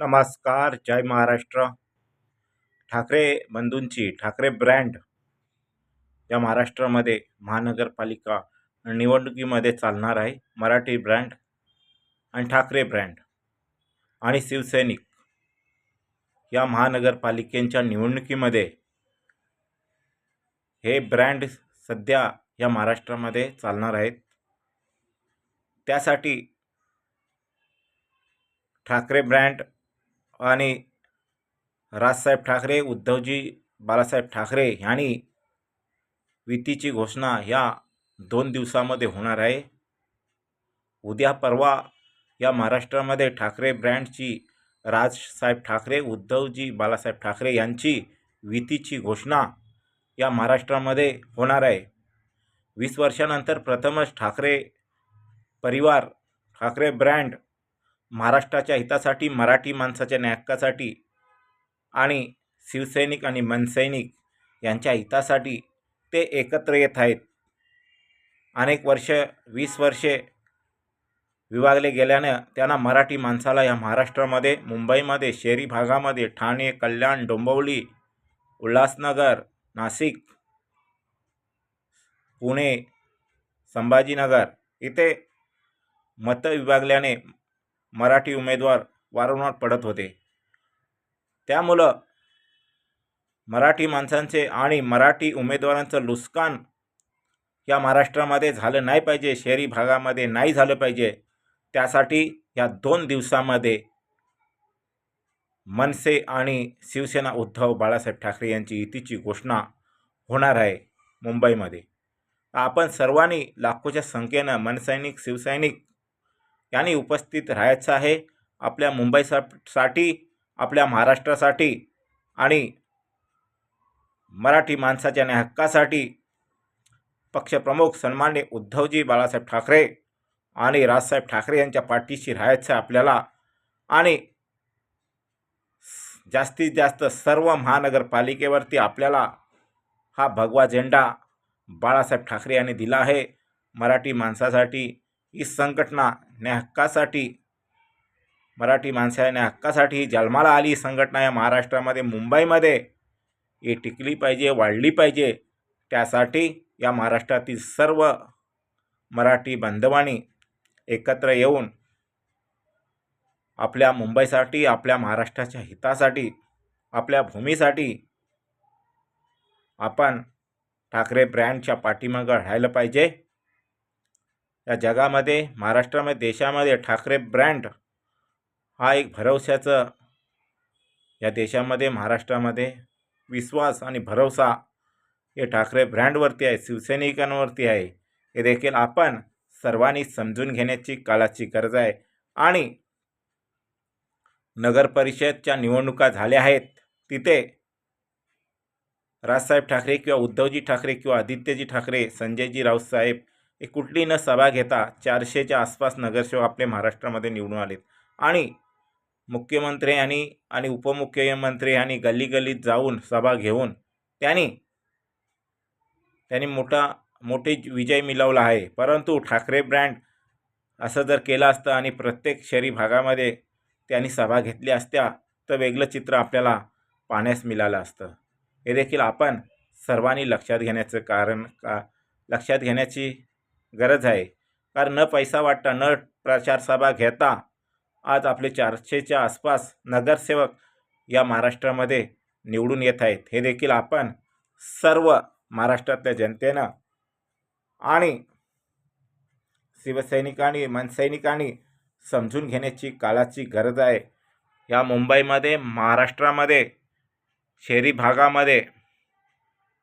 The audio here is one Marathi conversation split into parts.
नमस्कार जय महाराष्ट्र. ठाकरे बंधूंची ठाकरे ब्रँड या महाराष्ट्रामध्ये महानगरपालिका निवडणुकीमध्ये चालणार आहे. मराठी ब्रँड आणि ठाकरे ब्रँड आणि शिवसैनिक या महानगरपालिकेच्या निवडणुकीमध्ये हे ब्रँड सध्या या महाराष्ट्रामध्ये चालणार आहेत. त्यासाठी ठाकरे ब्रँड आणि राजसाहेब ठाकरे उद्धवजी बाळासाहेब ठाकरे यांनी युतीची घोषणा ह्या दोन दिवसामध्ये होणार आहे. उद्या परवा या महाराष्ट्रामध्ये ठाकरे ब्रँडची राजसाहेब ठाकरे उद्धवजी बाळासाहेब ठाकरे यांची युतीची घोषणा या महाराष्ट्रामध्ये होणार आहे. वीस वर्षानंतर प्रथमच ठाकरे परिवार ठाकरे ब्रँड महाराष्ट्राच्या हितासाठी मराठी माणसाच्या न्यायहक्कासाठी आणि शिवसैनिक आणि मनसैनिक यांच्या हितासाठी ते एकत्र येत आहेत. अनेक वर्ष वीस वर्षे विभागले गेल्यानं त्यांना मराठी माणसाला या महाराष्ट्रामध्ये मुंबईमध्ये शहरी भागामध्ये ठाणे कल्याण डोंबिवली उल्हासनगर नाशिक पुणे संभाजीनगर इथे मतं विभागल्याने मराठी उमेदवार वारंवार पडत होते. त्यामुळं मराठी माणसांचे आणि मराठी उमेदवारांचं नुकसान या महाराष्ट्रामध्ये झालं नाही पाहिजे शहरी भागामध्ये नाही झालं पाहिजे त्यासाठी या दोन दिवसामध्ये मनसे आणि शिवसेना उद्धव बाळासाहेब ठाकरे यांची युतीची घोषणा होणार आहे मुंबईमध्ये. आपण सर्वांनी लाखोच्या संख्येनं मनसैनिक शिवसैनिक यांनी उपस्थित राहायचं आहे. आपल्या मुंबईसाठी आपल्या महाराष्ट्रासाठी आणि मराठी माणसाच्या न्याय हक्कासाठी पक्षप्रमुख सन्मान्य उद्धवजी बाळासाहेब ठाकरे आणि राजसाहेब ठाकरे यांच्या पाठीशी राहायचं आपल्याला. आणि जास्तीत जास्त सर्व महानगरपालिकेवरती आपल्याला हा भगवा झेंडा बाळासाहेब ठाकरे यांनी दिला आहे. मराठी माणसासाठी ही संघटना न्याय मराठी माणसाने हक्कासाठी जन्माला आली संघटना या महाराष्ट्रामध्ये मुंबईमध्ये. ही टिकली पाहिजे वाढली पाहिजे. त्यासाठी या महाराष्ट्रातील सर्व मराठी बांधवांनी एकत्र येऊन आपल्या मुंबईसाठी आपल्या महाराष्ट्राच्या हितासाठी आपल्या भूमीसाठी आपण ठाकरे ब्रँडच्या पाठीमागं राहायला पाहिजे. या जगामध्ये महाराष्ट्रामध्ये देशामध्ये ठाकरे ब्रँड हा एक भरवशाचं या देशामध्ये महाराष्ट्रामध्ये विश्वास आणि भरवसा हे ठाकरे ब्रँडवरती आहे शिवसैनिकांवरती आहे. हे देखील आपण सर्वांनी समजून घेण्याची काळाची गरज आहे. आणि नगरपरिषदच्या निवडणुका झाल्या आहेत. तिथे राजसाहेब ठाकरे किंवा उद्धवजी ठाकरे किंवा आदित्यजी ठाकरे संजयजी रावसाहेब एक कुठली न सभा घेता चारशेच्या आसपास नगरसेवक आपले महाराष्ट्रामध्ये निवडून आलेत. आणि मुख्यमंत्री आणि आणि उपमुख्यमंत्री आणि गल्ली गल्लीत जाऊन सभा घेऊन त्यांनी त्यांनी मोठा मोठे विजय मिळवला आहे. परंतु ठाकरे ब्रँड असं जर केलं असतं आणि प्रत्येक शहरी भागामध्ये त्यांनी सभा घेतली असत्या तर वेगळं चित्र आपल्याला पाहण्यास मिळालं असतं. हे देखील आपण सर्वांनी लक्षात घेण्याचं कारण का लक्षात घेण्याची गरज आहे. कारण न पैसा वाटता न प्रचारसभा घेता आज आपले चारशेच्या आसपास नगरसेवक या महाराष्ट्रामध्ये निवडून येत आहेत. हे देखील आपण सर्व महाराष्ट्रातल्या जनतेनं आणि शिवसैनिकांनी मनसैनिकांनी समजून घेण्याची काळाची गरज आहे. या मुंबईमध्ये महाराष्ट्रामध्ये शहरी भागामध्ये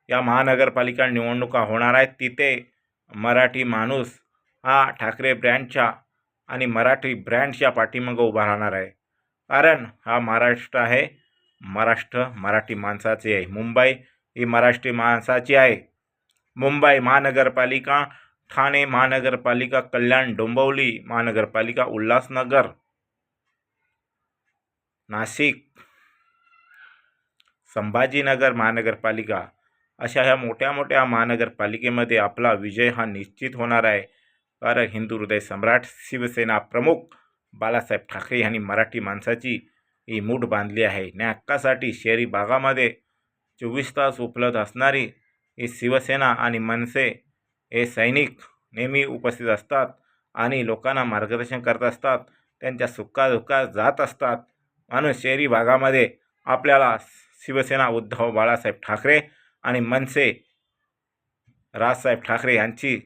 या महानगरपालिका निवडणुका होणार आहेत. तिथे मराठी माणूस हा ठाकरे ब्रँडच्या आणि मराठी ब्रँडच्या पाठीमागं उभा राहणार आहे. कारण हा महाराष्ट्र आहे. महाराष्ट्र मराठी माणसाचे आहे. मुंबई ही महाराष्ट्री माणसाची आहे. मुंबई महानगरपालिका ठाणे महानगरपालिका कल्याण डोंबिवली महानगरपालिका उल्हासनगर नाशिक संभाजीनगर महानगरपालिका अशा ह्या मोठ्या मोठ्या महानगरपालिकेमध्ये आपला विजय हा निश्चित होणार आहे. कारण हिंदू हृदय सम्राट शिवसेना प्रमुख बाळासाहेब ठाकरे यांनी मराठी माणसाची ही मूठ बांधली आहे. न्याय हक्कासाठी शहरी भागामध्ये चोवीस तास उपलब्ध असणारी ही शिवसेना आणि मनसे हे सैनिक नेहमी उपस्थित असतात आणि लोकांना मार्गदर्शन करत असतात. त्यांच्या सुखादुःखात जात असतात. म्हणून शहरी भागामध्ये आपल्याला शिवसेना उद्धव बाळासाहेब ठाकरे आणि मनसे राजसाहेब ठाकरे यांची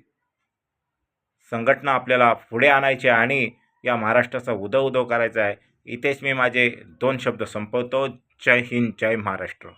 संघटना आपल्याला पुढे आणायची आहे आणि या महाराष्ट्राचा उदो उदो करायचा आहे. इथेच मी माझे दोन शब्द संपवतो. जय हिंद जय महाराष्ट्र.